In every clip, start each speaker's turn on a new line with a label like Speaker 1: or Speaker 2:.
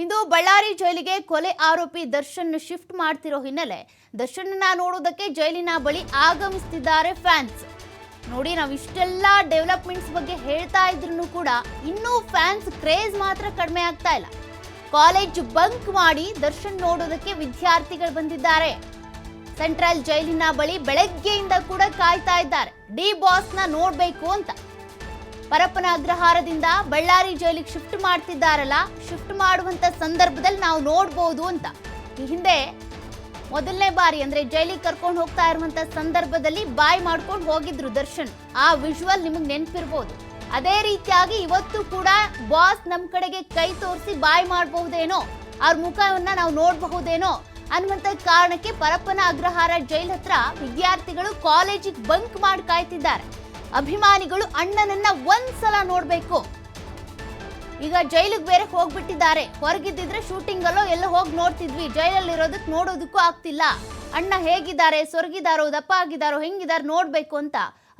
Speaker 1: ಇಂದು ಬಳ್ಳಾರಿ ಜೈಲಿಗೆ ಕೊಲೆ ಆರೋಪಿ ದರ್ಶನ್ ಶಿಫ್ಟ್ ಮಾಡ್ತಿರೋ ಹಿನ್ನೆಲೆ ದರ್ಶನ್ನ ನೋಡೋದಕ್ಕೆ ಜೈಲಿನ ಬಳಿ ಆಗಮಿಸ್ತಿದ್ದಾರೆ ಫ್ಯಾನ್ಸ್. ನೋಡಿ ನಾವು ಇಷ್ಟೆಲ್ಲ ಡೆವಲಪ್ಮೆಂಟ್ಸ್ ಬಗ್ಗೆ ಹೇಳ್ತಾ ಇದ್ರು ಕೂಡ ಇನ್ನೂ ಫ್ಯಾನ್ಸ್ ಕ್ರೇಜ್ ಮಾತ್ರ ಕಡಿಮೆ ಆಗ್ತಾ ಇಲ್ಲ. ಕಾಲೇಜ್ ಬಂಕ್ ಮಾಡಿ ದರ್ಶನ್ ನೋಡೋದಕ್ಕೆ ವಿದ್ಯಾರ್ಥಿಗಳು ಬಂದಿದ್ದಾರೆ. ಸೆಂಟ್ರಲ್ ಜೈಲಿನ ಬಳಿ ಬೆಳಗ್ಗೆಯಿಂದ ಕೂಡ ಕಾಯ್ತಾ ಇದ್ದಾರೆ. ಡಿ ಬಾಸ್ನ ನೋಡಬೇಕು ಅಂತ. ಪರಪ್ಪನ ಅಗ್ರಹಾರದಿಂದ ಬಳ್ಳಾರಿ ಜೈಲಿಗೆ ಶಿಫ್ಟ್ ಮಾಡ್ತಿದ್ದಾರಲ್ಲ, ಶಿಫ್ಟ್ ಮಾಡುವಂತ ಸಂದರ್ಭದಲ್ಲಿ ನಾವು ನೋಡ್ಬೋದು ಅಂತ. ಈ ಹಿಂದೆ ಮೊದಲನೇ ಬಾರಿ ಅಂದ್ರೆ ಜೈಲಿಗೆ ಕರ್ಕೊಂಡು ಹೋಗ್ತಾ ಇರುವಂತ ಸಂದರ್ಭದಲ್ಲಿ ಬಾಯ್ ಮಾಡ್ಕೊಂಡು ಹೋಗಿದ್ರು ದರ್ಶನ್. ಆ ವಿಜುವಲ್ ನಿಮಗೆ ನೆನಪಿರ್ಬೋದು. ಅದೇ ರೀತಿಯಾಗಿ ಇವತ್ತು ಕೂಡ ಬಾಸ್ ನಮ್ ಕಡೆಗೆ ಕೈ ತೋರಿಸಿ ಬಾಯ್ ಮಾಡಬಹುದೇನೋ, ಅವ್ರ ಮುಖವನ್ನ ನಾವು ನೋಡಬಹುದೇನೋ ಅನ್ನುವಂತ ಕಾರಣಕ್ಕೆ ಪರಪ್ಪನ ಅಗ್ರಹಾರ ಜೈಲ್ ಹತ್ರ ವಿದ್ಯಾರ್ಥಿಗಳು ಕಾಲೇಜಿಗೆ ಬಂಕ್ ಮಾಡಿ ಕಾಯ್ತಿದ್ದಾರೆ. ಅಭಿಮಾನಿಗಳು ಅಣ್ಣನನ್ನ ಒಂದ್ಸಲ ನೋಡ್ಬೇಕು. ಈಗ ಜೈಲಿಗೆ ಬೇರೆ ಹೋಗ್ಬಿಟ್ಟಿದ್ದಾರೆ. ಹೊರಗಿದ್ದಿದ್ರೆ ಶೂಟಿಂಗ್ ಅಲ್ಲೋ ಎಲ್ಲೋ ಹೋಗಿ ನೋಡ್ತಿದ್ವಿ. ಜೈಲಲ್ಲಿ ಇರೋದಕ್ಕೆ ನೋಡೋದಕ್ಕೂ ಆಗ್ತಿಲ್ಲ. ಅಣ್ಣ ಹೇಗಿದ್ದಾರೆ? ಸೊರಗಿದಾರೋ, ದಪ್ಪ ಆಗಿದಾರೋ ಹೆಂಗಿದಾರೋ ನೋಡ್ಬೇಕು ಅಂತ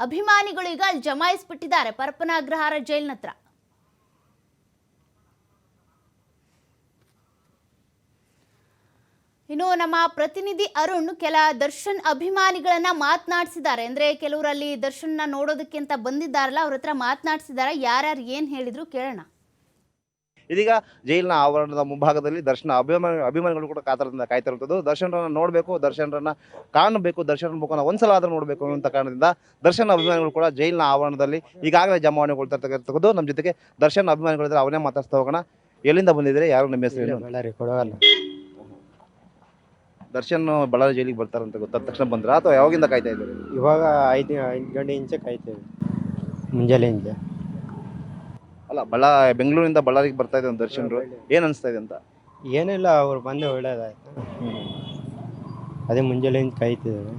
Speaker 1: ಅಭಿಮಾನಿಗಳು ಈಗ ಅಲ್ಲಿ ಜಮಾಯಿಸ್ಬಿಟ್ಟಿದ್ದಾರೆ. ಪರಪನಾಗ್ರಹಾರ ಅಗ್ರಹಾರ ಜೈಲಿನ ಹತ್ರ ಇನ್ನು ನಮ್ಮ ಪ್ರತಿನಿಧಿ ಅರುಣ್ ಕೆಲ ದರ್ಶನ್ ಅಭಿಮಾನಿಗಳನ್ನ ಮಾತನಾಡಿಸಿದ್ದಾರೆ. ಅಂದ್ರೆ ಕೆಲವರಲ್ಲಿ ದರ್ಶನ್ನ ನೋಡೋದಕ್ಕೆ ಅಂತ ಬಂದಿದ್ದಾರಲ್ಲ ಅವ್ರ ಹತ್ರ ಮಾತನಾಡಿಸಿದ್ದಾರೆ. ಯಾರ್ಯಾರು ಏನ್ ಹೇಳಿದ್ರು ಕೇಳೋಣ.
Speaker 2: ಇದೀಗ ಜೈಲಿನ ಆವರಣದ ಮುಂಭಾಗದಲ್ಲಿ ದರ್ಶನ ಅಭಿಮಾನಿ ಅಭಿಮಾನಿಗಳು ಕೂಡ ಕಾತರದಿಂದ ಕಾಯ್ತಿರುವಂಥದ್ದು. ದರ್ಶನರನ್ನು ನೋಡಬೇಕು ದರ್ಶನರನ್ನು ಕಾಣಬೇಕು ದರ್ಶನ ಮುಖನ ಒಂದ್ಸಲ ಆದರೂ ನೋಡಬೇಕು ಅನ್ನುವಂಥ ಕಾರಣದಿಂದ ದರ್ಶನ ಅಭಿಮಾನಿಗಳು ಕೂಡ ಜೈಲಿನ ಆವರಣದಲ್ಲಿ ಈಗಾಗಲೇ ಜಮಾವಣೆಗೊಳ್ತಿರ್ತಕ್ಕಂಥದ್ದು ನಮ್ಮ ಜೊತೆಗೆ ದರ್ಶನ ಅಭಿಮಾನಿಗಳಿದ್ರೆ ಅವನೇ ಮಾತಾಡ್ತಾ ಹೋಗೋಣ. ಎಲ್ಲಿಂದ ಬಂದಿದ್ರೆ ಯಾರು ನಿಮ್ಮ ಹೆಸರು?
Speaker 3: ಬಳ್ಳಾರಿ ಕೊಡವಲ್ಲ
Speaker 2: ದರ್ಶನ್ ಬಳ್ಳಾರಿ ಜೈಲಿಗೆ ಬರ್ತಾರಂತ ಗೊತ್ತಾದ ತಕ್ಷಣ ಬಂದ್ರ ಅಥವಾ ಯಾವಾಗಿಂದ ಕಾಯ್ತಾ ಇದ್ದಾರೆ?
Speaker 3: ಇವಾಗ ಐದು ಐದು ಗಂಟೆ ಇಂಚೆ ಕಾಯ್ತೇವೆ ಮುಂಜಾನೆ ಇಂಚೆ
Speaker 2: ಅಲ್ಲ ಬಳ್ಳಾ ಬೆಂಗಳೂರಿಂದ ಬಳ್ಳಾರಿಗೆ ಬರ್ತಾ ಇದ್ದಾರೆ ದರ್ಶನರು. ಏನು ಅನಿಸ್ತಾ ಇದೆ ಅಂತ?
Speaker 3: ಏನಿಲ್ಲ ಅವ್ರು ಬಂದೆ ಒಳ್ಳೇದಾಯ್ತು. ಅದೇ ಮುಂಜಾನೆ ಇಂಚೆ ಕಾಯ್ತಿದ್ದಾರೆ.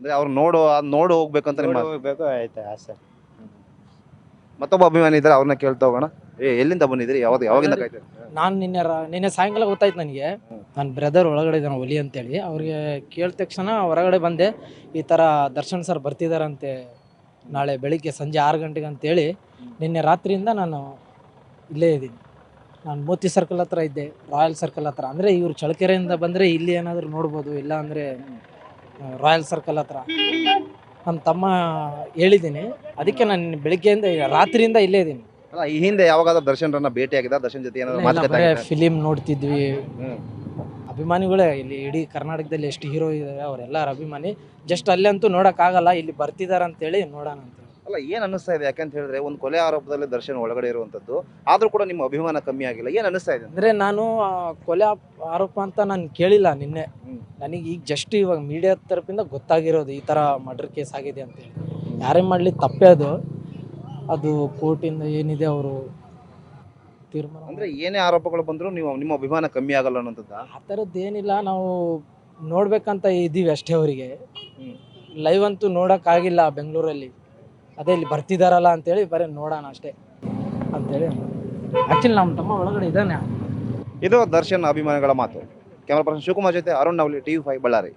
Speaker 2: ಅಂದರೆ ಅವ್ರು ನೋಡು ಅದು ನೋಡು ಹೋಗ್ಬೇಕಂತ ನಿಮ್ಮ
Speaker 3: ಹೋಗ್ಬೇಕು ಆಯ್ತು ಆಸೆ.
Speaker 2: ಮತ್ತೊಬ್ಬ ಅಭಿಮಾನಿ ಇದ್ದಾರೆ ಅವ್ರನ್ನ ಕೇಳ್ತಾ ಹೋಗೋಣ. ಏ ಎಲ್ಲಿಂದ ಬಂದಿದ್ರಿ ಯಾವಾಗ ಯಾವಾಗಿಂದ ಕಾಯ್ತಾ ಇದ್ದೀರಿ?
Speaker 4: ನಾನು ನಿನ್ನೆ ರಾ- ನಿನ್ನೆ ಸಾಯಂಕಾಲ ಗೊತ್ತಾಯ್ತು ನನಗೆ. ನನ್ನ ಬ್ರದರ್ ಒಳಗಡೆ ಇದ್ದಾನೆ ಒಲಿ ಅಂತೇಳಿ. ಅವ್ರಿಗೆ ಕೇಳಿದ ತಕ್ಷಣ ಹೊರಗಡೆ ಬಂದೆ. ಈ ಥರ ದರ್ಶನ್ ಸರ್ ಬರ್ತಿದಾರಂತೆ ನಾಳೆ ಬೆಳಿಗ್ಗೆ ಸಂಜೆ ಆರು ಗಂಟೆಗೆ ಅಂತೇಳಿ. ನಿನ್ನೆ ರಾತ್ರಿಯಿಂದ ನಾನು ಇಲ್ಲೇ ಇದ್ದೀನಿ. ನಾನು ಮೋತಿ ಸರ್ಕಲ್ ಹತ್ರ ಇದ್ದೆ ರಾಯಲ್ ಸರ್ಕಲ್ ಹತ್ರ. ಅಂದರೆ ಇವರು ಚಳಕೆರೆಯಿಂದ ಬಂದರೆ ಇಲ್ಲಿ ಏನಾದರೂ ನೋಡ್ಬೋದು ಇಲ್ಲ ಅಂದರೆ ರಾಯಲ್ ಸರ್ಕಲ್ ಹತ್ರ. ನನ್ನ ತಮ್ಮ ಹೇಳಿದ್ದೀನಿ. ಅದಕ್ಕೆ ನಾನು ಬೆಳಿಗ್ಗೆಯಿಂದ ರಾತ್ರಿಯಿಂದ ಇಲ್ಲೇ ಇದ್ದೀನಿ.
Speaker 2: ಅಲ್ಲ ಈ ಹಿಂದೆ ಯಾವಾಗಾದ್ರೂ ದರ್ಶನ್ರನ್ನ ಭೇಟಿ ಆಗಿದ ದರ್ಶನ್ ಜೊತೆ ಏನಾದ್ರು ಮಾತುಕತೆ
Speaker 4: ಬರೇ
Speaker 2: ಆಗಿದಾ?
Speaker 4: ಫಿಲಿಮ್ ನೋಡ್ತಿದ್ವಿ.
Speaker 2: ಹ್ಮ್.
Speaker 4: ಅಭಿಮಾನಿಗಳೇ ಇಲ್ಲಿ ಇಡೀ ಕರ್ನಾಟಕದಲ್ಲಿ ಎಷ್ಟು ಹೀರೋ ಇದ್ದಾರೆ ಅವರೆಲ್ಲರ ಅಭಿಮಾನಿ. ಜಸ್ಟ್ ಅಲ್ಲಂತೂ ನೋಡೋಕ್ಕಾಗಲ್ಲ ಇಲ್ಲಿ ಬರ್ತಿದ್ದಾರೆ ಅಂತೇಳಿ ನೋಡೋಣ ಅಂತ
Speaker 2: ಅಲ್ಲ ಏನ್ ಅನಿಸ್ತಾ ಇದೆ? ಯಾಕಂತ ಹೇಳಿದ್ರೆ ಒಂದು ಕೊಲೆ ಆರೋಪದಲ್ಲಿ ದರ್ಶನ್ ಒಳಗಡೆ ಇರುವಂತದ್ದು ಆದ್ರೂ ಕೂಡ ನಿಮ್ಮ ಅಭಿಮಾನ ಕಮ್ಮಿ ಆಗಿಲ್ಲ. ಏನ್ ಅನಿಸ್ತಾ ಇದೆ?
Speaker 4: ಅಂದರೆ ನಾನು ಆ, ಕೊಲೆ ಆಪ್- ಆರೋಪ ಅಂತ ನಾನು ಕೇಳಿಲ್ಲ ನಿನ್ನೆ.
Speaker 2: ಹ್ಮ್.
Speaker 4: ನನಗೆ ಈಗ ಜಸ್ಟ್ ಇವಾಗ ಮೀಡಿಯಾ ತರಪಿಂದ ಗೊತ್ತಾಗಿರೋದು ಈ ಥರ ಮರ್ಡರ್ ಕೇಸ್ ಆಗಿದೆ ಅಂತೇಳಿ ಯಾರೇ ಮಾಡಲಿ ತಪ್ಪೇ ಅದು. ಅದು ಕೋರ್ಟಿಂದ ಏನಿದೆ ಅವರು ತೀರ್ಮಾನ
Speaker 2: ಅಂದ್ರೆ ಏನೇ ಆರೋಪಗಳು ಬಂದ್ರು ನೀವು ನಿಮ್ಮ ಅಭಿಮಾನ ಕಮ್ಮಿ ಆಗಲ್ಲ ಅನ್ನೋಂಥದ್ದು
Speaker 4: ಆ ಥರದ್ದು ಏನಿಲ್ಲ ನಾವು ನೋಡ್ಬೇಕಂತ ಇದ್ದೀವಿ ಅಷ್ಟೇ ಅವರಿಗೆ. ಲೈವ್ ಅಂತೂ ನೋಡೋಕ್ಕಾಗಿಲ್ಲ ಬೆಂಗಳೂರಲ್ಲಿ. ಅದೇ ಇಲ್ಲಿ ಬರ್ತಿದಾರಲ್ಲ ಅಂತೇಳಿ ಬರೀ ನೋಡೋಣ ಅಷ್ಟೇ ಅಂತೇಳಿ ಆ್ಯಕ್ಚುಲಿ ನಮ್ಮ ತಮ್ಮ ಒಳಗಡೆ ಇದ್ದಾನೆ.
Speaker 2: ಇದು ದರ್ಶನ್ ಅಭಿಮಾನಿಗಳ ಮಾತು. ಕ್ಯಾಮರಾ ಪರ್ಸನ್ ಶಿವಕುಮಾರ್ ಜೊತೆ ಅರುಣ್ ನವಲಿ ಟಿವಿ ಫೈವ್ ಬಳ್ಳಾರಿ.